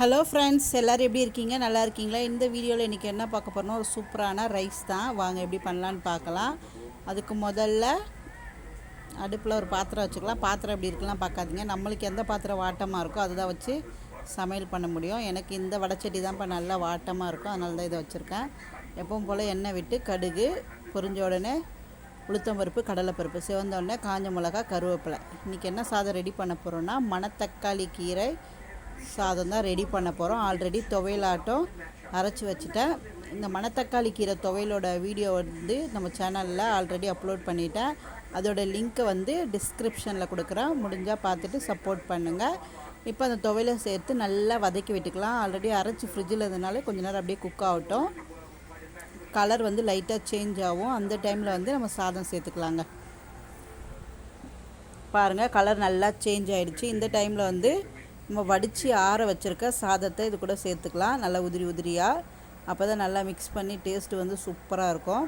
Hello friends எல்லோரும் எப்படி இருக்கீங்க? நல்லா இருக்கீங்களா? இந்த வீடியோவில் இன்றைக்கி என்ன பார்க்க போகிறோம்னா ஒரு சூப்பரான ரைஸ் தான். வாங்க எப்படி பண்ணலான்னு பார்க்கலாம். அதுக்கு முதல்ல அடுப்பில் ஒரு பாத்திரம் வச்சுக்கலாம். பாத்திரம் எப்படி இருக்கலாம் பார்க்காதீங்க. நம்மளுக்கு எந்த பாத்திரம் வாட்டமாக இருக்கோ அதுதான் வச்சு சமையல் பண்ண முடியும். எனக்கு இந்த வடச்சட்டி தான் இப்போ நல்லா வாட்டமாக இருக்கும். அதனால தான் இதை வச்சுருக்கேன். எப்பவும் போல் எண்ணெய் விட்டு கடுகு பொரிஞ்ச உடனே உளுத்தம்பருப்பு கடலைப்பருப்பு சிவந்த உடனே காஞ்ச மிளகா கருவேப்பிலை. இன்றைக்கி என்ன சாதம் ரெடி பண்ண போகிறோன்னா மணத்தக்காளி கீரை சாதம் தான் ரெடி பண்ண போகிறோம் ஆல்ரெடி துவையலாட்டம் அரைச்சி வச்சுட்டேன். இந்த மணத்தக்காளி கீரை துவையலோட வீடியோ வந்து நம்ம சேனலில் ஆல்ரெடி அப்லோட் பண்ணிட்டேன். அதோட லிங்க்கை வந்து டிஸ்கிரிப்ஷனில் கொடுக்குறேன். முடிஞ்சால் பார்த்துட்டு சப்போர்ட் பண்ணுங்கள் இப்போ அந்த துவையலை சேர்த்து நல்லா வதக்கி விட்டுக்கலாம். ஆல்ரெடி அரைச்சி ஃப்ரிட்ஜில் இருந்தனால கொஞ்ச நேரம் அப்படியே குக் ஆகட்டும். கலர் வந்து லைட்டாக சேஞ்ச் ஆகும். அந்த டைமில் வந்து நம்ம சாதம் சேர்த்துக்கலாங்க. பாருங்கள் கலர் நல்லா சேஞ்ச் ஆகிடுச்சு இந்த டைமில் வந்து நம்ம வடித்து ஆற வச்சுருக்க சாதத்தை இது கூட சேர்த்துக்கலாம். நல்லா உதிரி உதிரியாக அப்போ தான் நல்லா மிக்ஸ் பண்ணி டேஸ்ட்டு வந்து சூப்பராக இருக்கும்.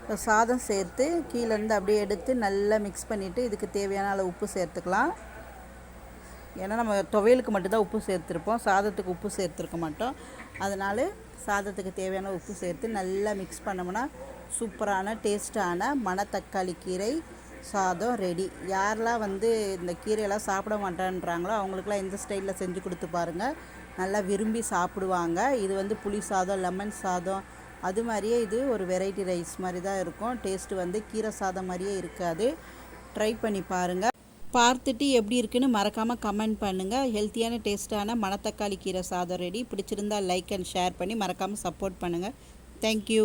இப்போ சாதம் சேர்த்து கீழேருந்து அப்படியே எடுத்து நல்லா மிக்ஸ் பண்ணிவிட்டு இதுக்கு தேவையான அளவு உப்பு சேர்த்துக்கலாம். ஏன்னா நம்ம துவையலுக்கு மட்டும்தான் உப்பு சேர்த்துருப்போம். சாதத்துக்கு உப்பு சேர்த்துருக்க மாட்டோம். அதனால் சாதத்துக்கு தேவையான உப்பு சேர்த்து நல்லா மிக்ஸ் பண்ணோம்னா சூப்பரான டேஸ்ட்டான மணத்தக்காளி கீரை சாதம் ரெடி யாரெல்லாம் வந்து இந்த கீரையெல்லாம் சாப்பிட மாட்டேன்றாங்களோ அவங்களுக்குலாம் இந்த ஸ்டைலில் செஞ்சு கொடுத்து பாருங்கள் நல்லா விரும்பி சாப்பிடுவாங்க. இது வந்து புளி சாதம் லெமன் சாதம் அது மாதிரியே இது ஒரு வெரைட்டி ரைஸ் மாதிரி தான் இருக்கும். டேஸ்ட்டு வந்து கீரை சாதம் மாதிரியே இருக்காது. ட்ரை பண்ணி பாருங்கள் பார்த்துட்டு எப்படி இருக்குன்னு மறக்காமல் கமெண்ட் பண்ணுங்கள் ஹெல்த்தியான டேஸ்ட்டான மணத்தக்காளி கீரை சாதம் ரெடி பிடிச்சிருந்தா லைக் அண்ட் ஷேர் பண்ணி மறக்காமல் சப்போர்ட் பண்ணுங்கள் தேங்க்யூ